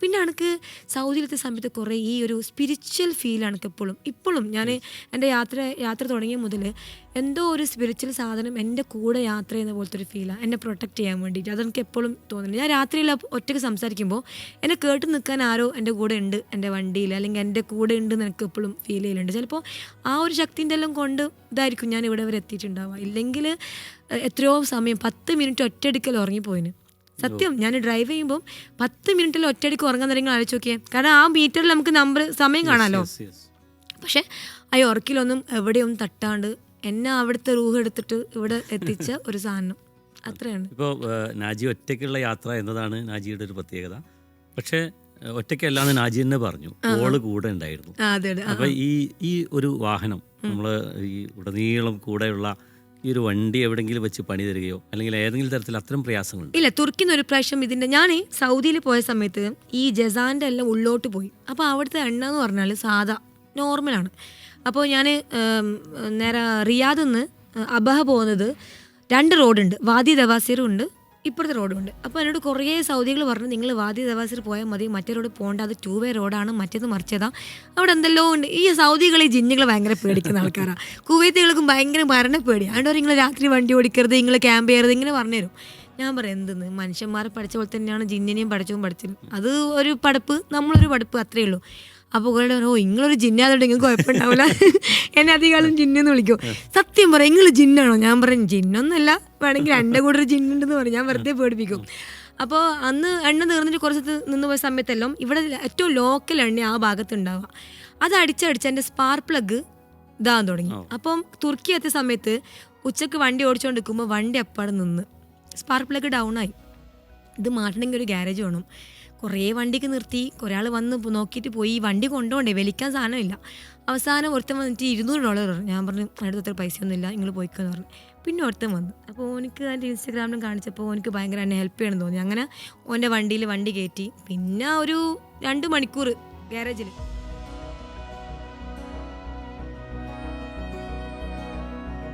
പിന്നെ എനിക്ക് സൗദിയിലത്തെ സമയത്ത് കുറേ ഈ ഒരു സ്പിരിച്വൽ ഫീൽ എനിക്ക് എപ്പോഴും. ഇപ്പോഴും ഞാൻ എന്റെ യാത്ര യാത്ര തുടങ്ങിയ മുതൽ എന്തോ ഒരു സ്പിരിച്വൽ സാധനം എന്റെ കൂടെ യാത്ര ചെയ്യുന്ന പോലത്തെ ഒരു ഫീലാണ് എന്നെ പ്രൊട്ടക്റ്റ് ചെയ്യാൻ വേണ്ടിയിട്ട് അതെനിക്ക് എപ്പോഴും തോന്നുന്നു ഞാൻ രാത്രിയിൽ ഒറ്റയ്ക്ക് സംസാരിക്കുമ്പോൾ എന്നെ കേട്ട് നിൽക്കാൻ ആരോ എന്റെ കൂടെ ഉണ്ട് എന്റെ വണ്ടിയിൽ അല്ലെങ്കിൽ എന്റെ കൂടെ ഉണ്ട് എന്ന് എനിക്ക് എപ്പോഴും ഫീൽ ചെയ്യലുണ്ട്. ചിലപ്പോൾ ആ ഒരു ശക്തിന്റെ എല്ലാം കൊണ്ട് ഇതായിരിക്കും ഞാൻ ഇവിടെ വരെ എത്തിയിട്ടുണ്ടാവുക. ഇല്ലെങ്കിൽ എത്രയോ സമയം പത്ത് മിനിറ്റ് ഒറ്റയടിക്കൽ ഉറങ്ങിപ്പോയിന്. സത്യം ഞാൻ ഡ്രൈവ് ചെയ്യുമ്പോൾ പത്ത് മിനിറ്റിൽ ഒറ്റയടിക്ക് ഉറങ്ങാൻ നിങ്ങൾ ആലോചിച്ച് നോക്കിയേ. കാരണം ആ മീറ്ററിൽ നമുക്ക് നമ്പർ സമയം കാണാമല്ലോ. പക്ഷെ ആ ഉറക്കിലൊന്നും എവിടെയൊന്നും തട്ടാണ്ട് എന്നെ അവിടുത്തെ റൂഹ് എടുത്തിട്ട് ഇവിടെ എത്തിച്ച ഒരു സാധനം. അത്രയാണ്. ഇപ്പോൾ നാജി ഒറ്റയ്ക്കുള്ള യാത്ര എന്നതാണ് നാജിയുടെ ഒരു പ്രത്യേകത. പക്ഷേ ഒറ്റയ്ക്കല്ലാന്ന് നാജി തന്നെ പറഞ്ഞു. ഓൾ കൂടെ ഉണ്ടായിരുന്നു. അപ്പൊ ഈ ഈ ഒരു വാഹനം നമ്മൾ ഈ ഉടനീളം കൂടെയുള്ള ഈ ഒരു വണ്ടി എവിടെങ്കിലും വെച്ച് പണി തരികയോ അല്ലെങ്കിൽ ഏതെങ്കിലും തരത്തിൽ അത്തരം പ്രയാസങ്ങളുണ്ട്? ഇല്ല തുർക്കിന്ന് ഒരു പ്രാവശ്യം ഇതിന്റെ ഞാൻ സൗദിയിൽ പോയ സമയത്ത് ഈ ജസാന്റെ എല്ലാം ഉള്ളോട്ട് പോയി. അപ്പോൾ അവിടുത്തെ എണ്ണ എന്ന് പറഞ്ഞാൽ സാധാ നോർമലാണ്. അപ്പോൾ ഞാൻ നേരെ റിയാദിൽ നിന്ന് അബഹ പോകുന്നത് രണ്ട് റോഡുണ്ട് വാദി ദവാസിറും ഉണ്ട് ഇപ്പുറത്തെ റോഡുണ്ട്. അപ്പോൾ എന്നോട് കുറേ സൗദികൾ പറഞ്ഞു നിങ്ങൾ വാദി ദവാസിൽ പോയാൽ മതി മറ്റേ റോഡ് പോകേണ്ട അത് ടൂ വേ റോഡാണ് മറ്റേത് മറിച്ചതാ. അവിടെ എന്തെല്ലോ ഉണ്ട്. ഈ സൗദികൾ ഈ ജിന്നുകൾ ഭയങ്കര പേടിക്കുന്ന ആൾക്കാരാണ് കുവൈത്തുകൾക്കും ഭയങ്കര മരണ പേടിയാണ് അതുകൊണ്ട് നിങ്ങൾ രാത്രി വണ്ടി ഓടിക്കരുത് നിങ്ങൾ ക്യാമ്പ് ചെയ്യരുത് ഇങ്ങനെ പറഞ്ഞുതരും. ഞാൻ പറയാം എന്തെന്ന്? മനുഷ്യന്മാരെ പഠിച്ച പോലെ തന്നെയാണ് ജിന്നിനെയും പഠിച്ചതും പഠിച്ചത്. അത് ഒരു പഠിപ്പ് നമ്മളൊരു പഠിപ്പ് അത്രയേ ഉള്ളൂ. അപ്പോൾ കുറേ ഓ നിങ്ങളൊരു ജിന്നാതുകൊണ്ട് നിങ്ങൾക്ക് കുഴപ്പമുണ്ടാവില്ല എന്നെ അധികം ജിന്നെന്ന് വിളിക്കും. സത്യം പറ നിങ്ങൾ ജിന്നാണോ? ഞാൻ പറയും ജിന്നൊന്നല്ല. വേണമെങ്കിൽ എന്റെ കൂടെ ഒരു ജിന്നുണ്ടെന്ന് പറയും. ഞാൻ വെറുതെ പേടിപ്പിക്കും. അപ്പോൾ അന്ന് എണ്ണ തീർന്നിട്ട് കുറച്ച് നിന്ന് പോയ സമയത്തെല്ലാം ഇവിടെ ഏറ്റവും ലോക്കൽ എണ്ണ ആ ഭാഗത്ത് ഉണ്ടാവുക അത് അടിച്ചടിച്ച് എന്റെ സ്പാർക്ക് പ്ലഗ് ഇതാകാൻ തുടങ്ങി. അപ്പം തുർക്കി എത്തിയ സമയത്ത് ഉച്ചയ്ക്ക് വണ്ടി ഓടിച്ചുകൊണ്ട് നിൽക്കുമ്പോൾ വണ്ടി അപ്പാടെ നിന്ന്. സ്പാർക്ക് പ്ലഗ് ഡൗൺ ആയി. ഇത് മാറ്റണമെങ്കിൽ ഒരു ഗ്യാരേജ് വേണം. കുറേ വണ്ടിക്ക് നിർത്തി. ഒരാൾ വന്ന് നോക്കിയിട്ട് പോയി. ഈ വണ്ടി കൊണ്ടുപോണ്ടേ വലിക്കാൻ സാധനമില്ല. അവസാനം ഒരുത്തൻ വന്നിട്ട് ഇരുന്നൂറ് ഡോളർ പറഞ്ഞു. ഞാൻ പറഞ്ഞു അടുത്ത അത്ര പൈസയൊന്നുമില്ല. നിങ്ങൾ പോയിക്കെന്ന് പറഞ്ഞു. പിന്നെ ഒരുത്തൻ വന്നു. അപ്പോൾ ഓനിക്ക് അതിന്റെ ഇൻസ്റ്റാഗ്രാമിലും കാണിച്ചപ്പോൾ ഓനിക്ക് ഭയങ്കര എന്നെ ഹെൽപ്പ് ചെയ്യണമെന്ന് തോന്നി. അങ്ങനെ ഓന്റെ വണ്ടിയിൽ വണ്ടി കയറ്റി. പിന്നെ ഒരു രണ്ട് മണിക്കൂർ ഗ്യാരേജിൽ